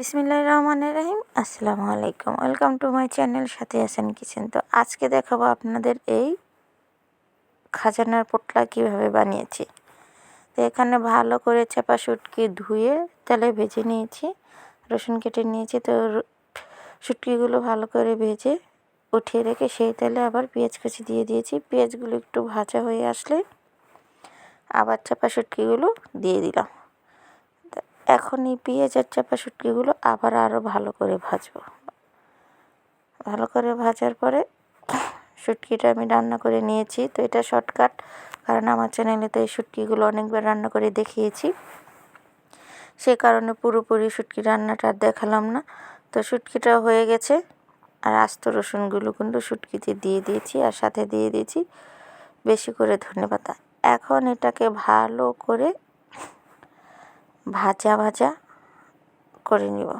বিসমিল্লাহ রহমান রাহিম। আসসালামু আলাইকুম। ওয়েলকাম টু মাই চ্যানেল সাথে আছেন কিচেন। তো আজকে দেখাবো আপনাদের এই খাজানার পোটলা কীভাবে বানিয়েছি। তো এখানে ভালো করে চাপা শুটকি ধুয়ে তেলে ভেজে নিয়েছি, রসুন কেটে নিয়েছি। তো শুটকিগুলো ভালো করে ভেজে উঠিয়ে রেখে সেই তেলে আবার পেঁয়াজ কুচি দিয়ে দিয়েছি। পেঁয়াজগুলো একটু ভাজা হয়ে আসলে আবার চাপা শুটকিগুলো দিয়ে দিলাম। এখন এই পেঁয়াজ চাপা শুটকিগুলো আবার আরও ভালো করে ভাজবো। ভালো করে ভাজার পরে শুটকিটা আমি রান্না করে নিয়েছি, তো এটা শর্টকাট, কারণ আমার চ্যানেলে তো এই শুটকিগুলো অনেকবার রান্না করে দেখিয়েছি। সে কারণে পুরোপুরি শুটকি রান্নাটা আর দেখালাম না। তো শুটকিটা হয়ে গেছে, আর আস্ত রসুনগুলো কিন্তু শুটকিতে দিয়ে দিয়েছি আর সাথে দিয়ে দিয়েছি। বেশি করে ধনে পাতা। এখন এটাকে ভালো করে ভাজা ভাজা করে নিব।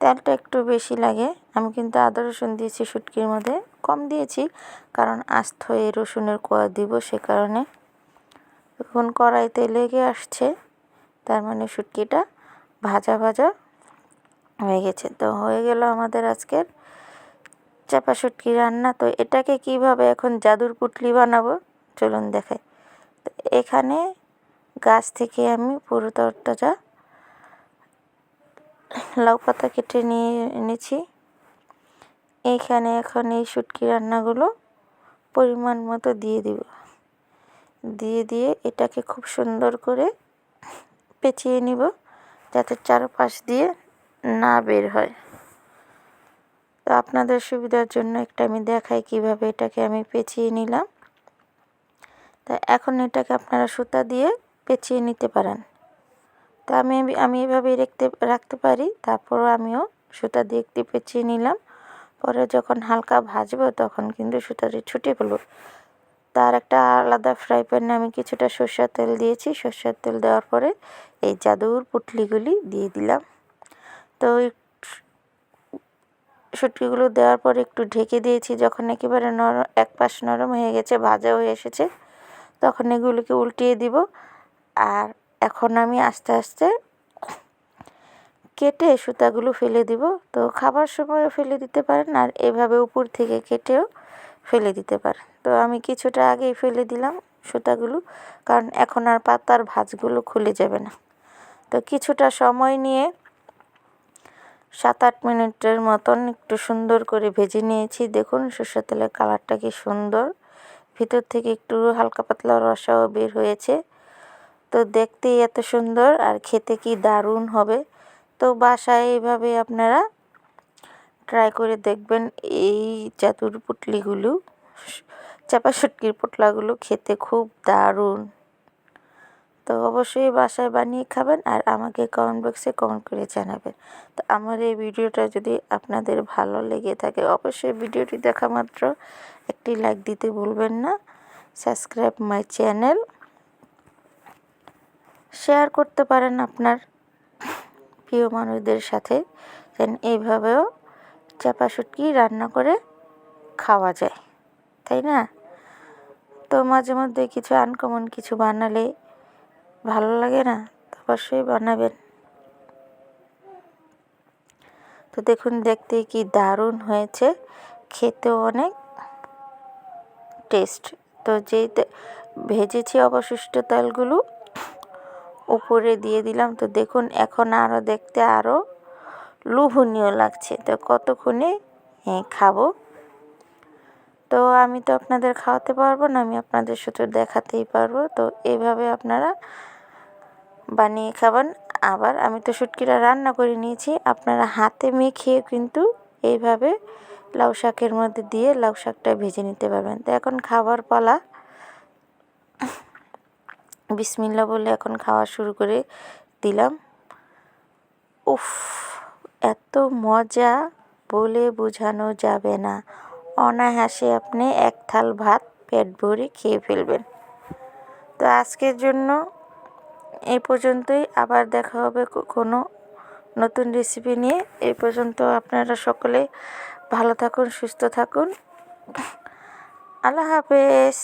তেলটা একটু বেশি লাগে। আমি কিন্তু আদা, রসুন দিয়েছি শুটকির মধ্যে। কম দিয়েছি কারণ আস্ত এই রসুনের কোয়া দিব সে কারণে। এখন কড়াইতে লেগে আসছে। তার মানে শুটকিটা ভাজা ভাজা হয়ে গেছে। তো হয়ে গেল আমাদের আজকের চাপা শুটকি রান্না। তো এটাকে কীভাবে এখন জাদুর পুটলি বানাবো? চলুন দেখাই। তো এখানে গাছ থেকে আমি পুরো তরতাজা লাউ পাতা কেটে নিয়ে এনেছি। এইখানে এখন এই শুটকি রান্নাগুলো পরিমাণ মতো দিয়ে দিব। দিয়ে দিয়ে এটাকে খুব সুন্দর করে পেঁচিয়ে নিব যাতে চারপাশ দিয়ে না বের হয়। তো আপনাদের সুবিধার জন্য একটা আমি দেখাই কীভাবে এটাকে আমি পেঁচিয়ে নিলাম। তা এখন এটাকে আপনারা সুতা দিয়ে পেঁচিয়ে নিতে পারেন। তা আমি আমি এভাবেই রাখতে রাখতে পারি। তারপরও আমিও সুতা দিয়ে একটু পেঁচিয়ে নিলাম। পরে যখন হালকা ভাজবো তখন কিন্তু সুতাটি ছুটে পেল তার একটা আলাদা ফ্রাই প্যানে আমি কিছুটা সর্ষের তেল দিয়েছি। সর্ষের তেল দেওয়ার পরে এই জাদুর পুটলিগুলি দিয়ে দিলাম। তো শুটকিগুলো দেওয়ার পর একটু ঢেকে দিয়েছি। যখন একেবারে নরম এক পাশ নরম হয়ে গেছে ভাজা হয়ে এসেছে, তখন এগুলোকে উল্টিয়ে দিব। আর এখন আমি আস্তে আস্তে কেটে সুতাগুলো ফেলে দিব। তো খাবার সময়ও ফেলে দিতে পারেন আর এভাবে উপর থেকে কেটেও ফেলে দিতে পারেন। তো আমি কিছুটা আগেই ফেলে দিলাম সুতাগুলো, কারণ এখন আর পাতার ভাঁজগুলো খুলে যাবে না। তো কিছুটা সময় নিয়ে সাত আট মিনিটের মতন একটু সুন্দর করে ভেজে নিয়েছি। দেখুন সর্ষের তেলের কালারটা কি সুন্দর। ভিতর থেকে একটু হালকা পাতলা রসাও বের হয়েছে। তো দেখতেই এত সুন্দর আর খেতে কি দারুণ হবে। তো বাসায় এইভাবে আপনারা ট্রাই করে দেখবেন এই চাতুর পুটলিগুলো। চাপা শুটকির পোটলাগুলো খেতে খুব দারুণ। তো অবশ্যই বাসায় বানিয়ে খাবেন আর আমাকে কমেন্ট বক্সে কমেন্ট করে জানাবেন। তো আমার এই ভিডিওটা যদি আপনাদের ভালো লেগে থাকে, অবশ্যই ভিডিওটি দেখা মাত্র একটি লাইক দিতে ভুলবেন না। সাবস্ক্রাইব মাই চ্যানেল শেয়ার করতে পারেন আপনার প্রিয় মানুষদের সাথে। যেন এইভাবেও চাপা শুটকি রান্না করে খাওয়া যায়, তাই না? তো মাঝে মধ্যে কিছু আনকমন কিছু বানালে ভালো লাগে না? অবশ্যই বানাবেন। তো দেখুন, দেখতে কি দারুণ হয়েছে। খেতেও অনেক টেস্ট তো যেই ভেজেছি অবশিষ্ট তেলগুলো উপরে দিয়ে দিলাম। তো দেখুন, এখন আরও দেখতে আরও লোভনীয় লাগছে। তো কতক্ষণে হ্যাঁ খাব? তো আমি তো আপনাদের খাওয়াতে পারব না, আমি আপনাদের শুধু দেখাতেই পারব। তো এইভাবে আপনারা বানিয়ে খাবেন। আবার আমি তো শুটকিটা রান্না করে নিয়েছি, আপনারা হাতে মেখে কিন্তু এইভাবে লাউ শাকের মধ্যে দিয়ে লাউ শাকটা ভেজে নিতে পারবেন। তো এখন খাবার পালা। বিসমিল্লা বলে এখন খাওয়া শুরু করে দিলাম। উফ, এত মজা বলে বোঝানো যাবে না। অনায়াসে আপনি এক থাল ভাত পেট ভরে খেয়ে ফেলবেন। তো আজকের জন্য এই পর্যন্তই। আবার দেখা হবে কোনো নতুন রেসিপি নিয়ে। এই পর্যন্ত আপনারা সকলে ভালো থাকুন, সুস্থ থাকুন। আল্লাহ হাফেজ।